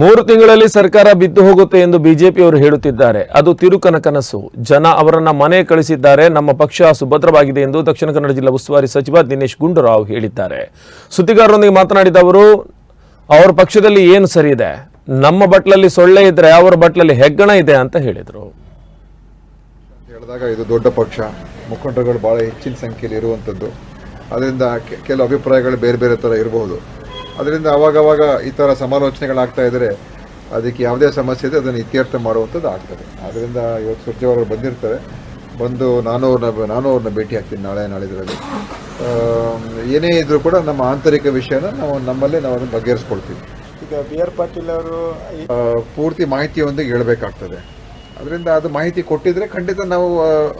ಮೂರು ತಿಂಗಳಲ್ಲಿ ಸರ್ಕಾರ ಬಿದ್ದು ಹೋಗುತ್ತೆ ಎಂದು ಬಿಜೆಪಿಯವರು ಹೇಳುತ್ತಿದ್ದಾರೆ. ಅದು ತಿರುಕನ ಕನಸು. ಜನ ಅವರನ್ನ ಮನೆ ಕಳಿಸಿದ್ದಾರೆ. ನಮ್ಮ ಪಕ್ಷ ಸುಭದ್ರವಾಗಿದೆ ಎಂದು ದಕ್ಷಿಣ ಕನ್ನಡ ಜಿಲ್ಲಾ ಉಸ್ತುವಾರಿ ಸಚಿವ ದಿನೇಶ್ ಗುಂಡೂರಾವ್ ಹೇಳಿದ್ದಾರೆ. ಸುದ್ದಿಗಾರರೊಂದಿಗೆ ಮಾತನಾಡಿದ ಅವರು, ಅವರ ಪಕ್ಷದಲ್ಲಿ ಏನು ಸರಿ ಇದೆ ನಮ್ಮ ಬಟ್ಲಲ್ಲಿ ಸೊಳ್ಳೆ ಇದ್ರೆ ಅವರ ಬಟ್ಲಲ್ಲಿ ಹೆಗ್ಗಣ ಇದೆ ಅಂತ ಹೇಳಿದರು. ಹೇಳಿದಾಗ ಇದು ದೊಡ್ಡ ಪಕ್ಷ. ಮುಖಂಡರುಗಳು ಬಹಳ ಹೆಚ್ಚಿನ ಸಂಖ್ಯೆಯಲ್ಲಿ ಇರುವಂಥದ್ದು ಅದರಿಂದ ಕೆಲವು ಅಭಿಪ್ರಾಯಗಳು ಬೇರೆ ಬೇರೆ ಥರ ಇರಬಹುದು ಅದರಿಂದ ಅವಾಗವಾಗ ಈ ಥರ ಸಮಾಲೋಚನೆಗಳಾಗ್ತಾ ಇದ್ದರೆ ಅದಕ್ಕೆ ಯಾವುದೇ ಸಮಸ್ಯೆ ಇದೆ ಅದನ್ನು ಇತ್ಯರ್ಥ ಮಾಡುವಂಥದ್ದು ಆಗ್ತದೆ. ಆದ್ದರಿಂದ ಇವತ್ತು ಸುರ್ಜೇವಾರರು ಬಂದಿರ್ತಾರೆ. ಬಂದು ನಾನು ಅವ್ರನ್ನ ನಾನು ಅವ್ರನ್ನ ಭೇಟಿ ಆಗ್ತೀನಿ ನಾಳೆ ನಾಳಿದ್ರಲ್ಲಿ ಏನೇ ಇದ್ರೂ ಕೂಡ ನಮ್ಮ ಆಂತರಿಕ ವಿಷಯನ ನಾವು ನಮ್ಮಲ್ಲೇ ನಾವು ಅದನ್ನು ಬಗೆಹರಿಸ್ಕೊಳ್ತೀವಿ. ಈಗ ಬಿ ಆರ್ ಪಾಟೀಲ್ ಅವರು ಪೂರ್ತಿ ಮಾಹಿತಿಯೊಂದಿಗೆ ಹೇಳಬೇಕಾಗ್ತದೆ. ಅದರಿಂದ ಅದು ಮಾಹಿತಿ ಕೊಟ್ಟಿದ್ರೆ ಖಂಡಿತ ನಾವು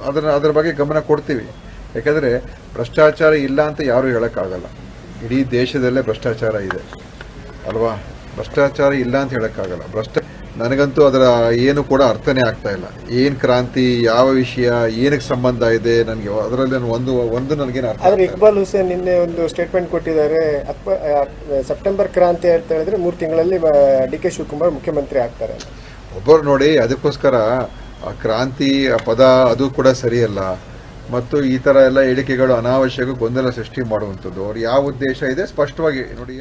ಅದನ್ನ ಅದರ ಬಗ್ಗೆ ಗಮನ ಕೊಡ್ತೀವಿ. ಯಾಕಂದರೆ ಭ್ರಷ್ಟಾಚಾರ ಇಲ್ಲ ಅಂತ ಯಾರೂ ಹೇಳೋಕ್ಕಾಗಲ್ಲ. ಇಡೀ ದೇಶದಲ್ಲೇ ಭ್ರಷ್ಟಾಚಾರ ಇದೆ. ಅಲ್ವಾ? ಭ್ರಷ್ಟಾಚಾರ ಇಲ್ಲ ಅಂತ ಹೇಳೋಕ್ಕಾಗಲ್ಲ. ಭ್ರಷ್ಟ ನನಗಂತೂ ಅದರ ಏನು ಕೂಡ ಅರ್ಥನೇ ಆಗ್ತಾ ಇಲ್ಲ. ಏನು ಕ್ರಾಂತಿ ಯಾವ ವಿಷಯ ಏನಕ್ಕೆ ಸಂಬಂಧ ಇದೆ ನನಗೆ? ಅದರಲ್ಲಿ ನಾನು ಒಂದು ಒಂದು ನನಗೇನು ಅರ್ಥ ಆದರೆ ಇಕ್ಬಾಲ್ ಹುಸೇನ್ ನಿನ್ನೆ ಒಂದು ಸ್ಟೇಟ್ಮೆಂಟ್ ಕೊಟ್ಟಿದ್ದಾರೆ. ಸೆಪ್ಟೆಂಬರ್ ಕ್ರಾಂತಿ ಅಂತ ಹೇಳಿದ್ರೆ ಮೂರು ತಿಂಗಳಲ್ಲಿ ಡಿ ಕೆ ಶಿವಕುಮಾರ್ ಮುಖ್ಯಮಂತ್ರಿ ಆಗ್ತಾರೆ. ಒಬ್ಬರು ನೋಡಿ ಅದಕ್ಕೋಸ್ಕರ ಆ ಕ್ರಾಂತಿ ಆ ಪದ ಅದು ಕೂಡ ಸರಿಯಲ್ಲ. ಮತ್ತು ಈ ತರ ಎಲ್ಲ ಹೇಳಿಕೆಗಳು ಅನಾವಶ್ಯಕ ಗೊಂದಲ ಸೃಷ್ಟಿ ಮಾಡುವಂಥದ್ದು. ಅವ್ರು ಯಾವ ಉದ್ದೇಶ ಇದೆ? ಸ್ಪಷ್ಟವಾಗಿ ನೋಡಿ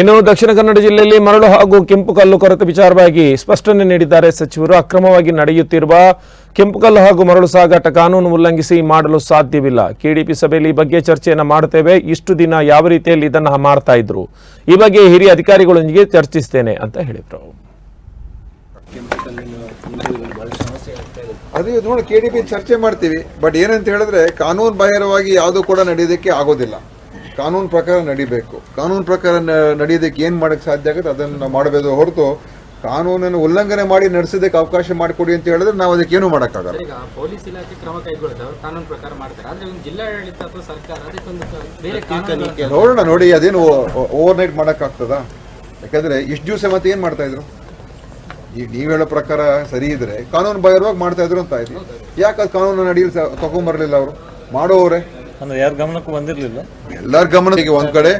ಇನ್ನು ದಕ್ಷಿಣ ಕನ್ನಡ ಜಿಲ್ಲೆಯಲ್ಲಿ ಮರಳು ಹಾಗೂ ಕೆಂಪು ಕಲ್ಲು ಕೊರತೆ ವಿಚಾರವಾಗಿ ಸ್ಪಷ್ಟನೆ ನೀಡಿದ್ದಾರೆ. ಸಚಿವರು ಅಕ್ರಮವಾಗಿ ನಡೆಯುತ್ತಿರುವ ಕೆಂಪು ಕಲ್ಲು ಹಾಗೂ ಮರಳು ಸಾಗಾಟ ಕಾನೂನು ಉಲ್ಲಂಘಿಸಿ ಮಾಡಲು ಸಾಧ್ಯವಿಲ್ಲ. ಕೆಡಿಪಿ ಸಭೆಯಲ್ಲಿ ಈ ಬಗ್ಗೆ ಚರ್ಚೆಯನ್ನು ಮಾಡುತ್ತೇವೆ. ಇಷ್ಟು ದಿನ ಯಾವ ರೀತಿಯಲ್ಲಿ ಇದನ್ನು ಮಾಡ್ತಾ ಇದ್ರು? ಈ ಬಗ್ಗೆ ಹಿರಿಯ ಅಧಿಕಾರಿಗಳೊಂದಿಗೆ ಚರ್ಚಿಸ್ತೇನೆ ಅಂತ ಹೇಳಿದರು. ಅದು ನೋಡಿ ಕೆ ಡಿ ಪಿ ಚರ್ಚೆ ಮಾಡ್ತೀವಿ ಬಟ್ ಏನಂತ ಹೇಳಿದ್ರೆ ಕಾನೂನು ಬಾಹಿರವಾಗಿ ಯಾವುದು ಕೂಡ ನಡೆಯೋದಕ್ಕೆ ಆಗೋದಿಲ್ಲ. ಕಾನೂನು ಪ್ರಕಾರ ನಡಿಬೇಕು. ಕಾನೂನು ಪ್ರಕಾರ ನ- ನಡೆಯೋದಕ್ಕೆ ಏನು ಮಾಡೋಕ್ಕೆ ಸಾಧ್ಯ ಆಗುತ್ತೆ ಅದನ್ನು ನಾವು ಮಾಡಬೇಕು ಹೊರತು ಕಾನೂನನ್ನು ಉಲ್ಲಂಘನೆ ಮಾಡಿ ನಡೆಸೋದಕ್ಕೆ ಅವಕಾಶ ಮಾಡಿಕೊಡಿ ಅಂತ ಹೇಳಿದ್ರೆ ನಾವು ಅದಕ್ಕೆ ಏನು ಮಾಡೋಕ್ಕಾಗಲ್ಲ. ಈಗ ಪೊಲೀಸ್ ಇಲಾಖೆ ಕ್ರಮ ಕಾನೂನು ಪ್ರಕಾರ ಮಾಡ್ತಾರೆ. ಆದ್ರೆ ಒಂದು ಜಿಲ್ಲಾಡಳಿತ ಅಥವಾ ಸರ್ಕಾರ ಅದಕ್ಕೊಂದು ಬೇರೆ ಕಾನೂನು ನೋಡೋಣ ನೋಡಿ ಅದೇನು ಓವರ್ ನೈಟ್ ಮಾಡೋಕ್ಕಾಗ್ತದಾ? ಯಾಕಂದರೆ ಇಷ್ಟು ದಿವಸ ಮತ್ತೆ ಏನು ಮಾಡ್ತಾ ಇದ್ರು? ಈಗ ನೀವು ಹೇಳೋ ಪ್ರಕಾರ ಸರಿ ಇದ್ರೆ ಕಾನೂನು ಬಾಹಿರವಾಗಿ ಮಾಡ್ತಾ ಇದ್ರು ಅಂತ ಇದ್ರು ಯಾಕೆ ಅದು ಕಾನೂನು ನಡೆಯಲು ತಗೊಂಬರ್ಲಿಲ್ಲ ಅವರು? ಮಾಡೋವ್ರೆ. ಅಂದ್ರೆ ಯಾರ ಗಮನಕ್ಕೂ ಬಂದಿರಲಿಲ್ಲ. ಎಲ್ಲರ ಗಮನಕ್ಕೆ ಒಂದ್ ಕಡೆ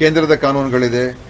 ಕೇಂದ್ರದ ಕಾನೂನುಗಳಿದೆ.